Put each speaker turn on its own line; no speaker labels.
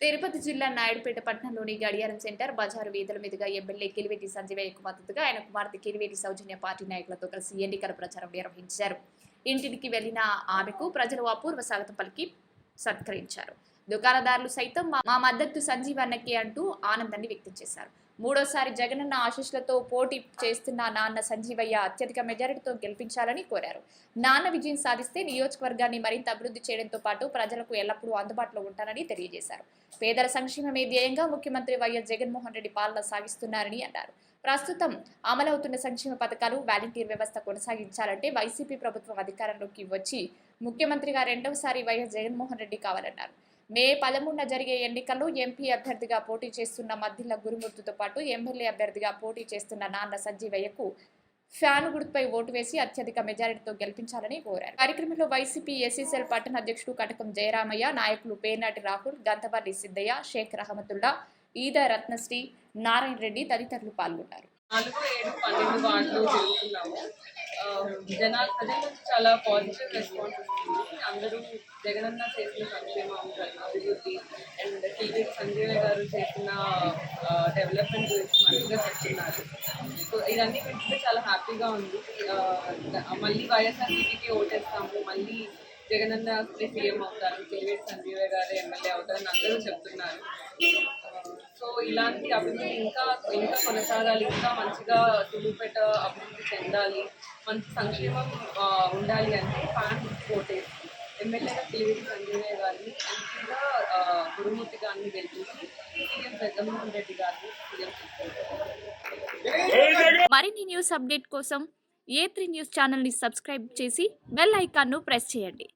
తిరుపతి జిల్లా నాయుడుపేట పట్టణంలోని గడియారం సెంటర్ బజారు వీధుల మీదుగా ఎమ్మెల్యే కిలివేటి సంజీవయ్యకు మద్దతుగా ఆయన కుమార్తె కిలివేటి సౌజన్య పార్టీ నాయకులతో కలిసి ఎన్నికల ప్రచారం నిర్వహించారు. ఇంటికి వెళ్ళిన ఆమెకు ప్రజలు అపూర్వ స్వాగతం పలికి సత్కరించారు. దుకాణదారులు సైతం మా- మా మద్దతు సంజీవన్నకి అంటూ ఆనందాన్ని వ్యక్తం చేశారు. మూడోసారి జగనన్న ఆశీస్సులతో పోటీ చేస్తున్న నాన్న సంజీవయ్య అత్యధిక మెజారిటీతో గెలిపించాలని కోరారు. నాన్న విజయం సాధిస్తే నియోజకవర్గాన్ని మరింత అభివృద్ధి చేయడంతో పాటు ప్రజలకు ఎల్లప్పుడూ అందుబాటులో ఉంటానని తెలియజేశారు. పేదల సంక్షేమమే ధ్యేయంగా ముఖ్యమంత్రి వైఎస్ జగన్మోహన్ రెడ్డి పాలన సాగిస్తున్నారని అన్నారు. ప్రస్తుతం అమలవుతున్న సంక్షేమ పథకాలు వాలంటీర్ వ్యవస్థ కొనసాగించాలంటే వైసీపీ ప్రభుత్వం అధికారంలోకి వచ్చి ముఖ్యమంత్రిగా రెండవసారి వైఎస్ జగన్మోహన్ రెడ్డి కావాలన్నారు. మే పదమూడున జరిగే ఎన్నికల్లో ఎంపీ అభ్యర్థిగా పోటీ చేస్తున్న మద్దిల గురుమూర్తితో పాటు ఎమ్మెల్యే అభ్యర్థిగా పోటీ చేస్తున్న నాన్న సంజీవయ్యకు ఫ్యాన్ గుర్తుపై ఓటు వేసి అత్యధిక మెజారిటీతో గెలిపించాలని కోరారు. కార్యక్రమంలో వైసీపీ ఎస్సీసీఎల్ పట్టణ అధ్యక్షుడు కటకం జయరామయ్య నాయకులు పేర్నాటి రాహుల్ గంతవల్లి సిద్దయ్య షేక్ రహమతుల్లా ఈద రత్నశ్రీ నారాయణ రెడ్డి తదితరులు పాల్గొన్నారు.
Um, జనాలు ప్రజల నుంచి చాలా పాజిటివ్ రెస్పాన్స్ వస్తుంది అందరూ జగనన్న చేసిన సంక్షేమం అభివృద్ధి అండ్ టీవీ సంజీవ గారు చేసిన డెవలప్మెంట్ గురించి మంచిగా చెప్తున్నారు. సో ఇవన్నీ వింటుంటే చాలా హ్యాపీగా ఉంది. మళ్ళీ వైఎస్ఆర్సీపీకి ఓటేస్తాము. మళ్ళీ జగనన్న సీఎం అవుతారు. కేవీ సంజీవ గారు ఎమ్మెల్యే అవుతారని అందరూ చెప్తున్నారు. ఇలాంటి అభివృద్ధి ఇంకా ఇంకా కొనసాగాలి ఇంకా మంచిగా తులుపేట అభివృద్ధి చెందాలి మంచి సంక్షేమం ఉండాలి అంటే ఫ్యాన్ ఓటేసి ఎమ్మెల్యేగా టీవీ సంజీవయ్య గారిని ఎంపీగా గురుమూర్తి గారిని గెలిపించి సీఎం జగన్మోహన్ రెడ్డి గారిని సీఎం
మరిన్ని న్యూస్ అప్డేట్ కోసం ఏ త్రీ న్యూస్ ఛానల్ని సబ్స్క్రైబ్ చేసి బెల్ ఐకాన్ను ప్రెస్ చేయండి.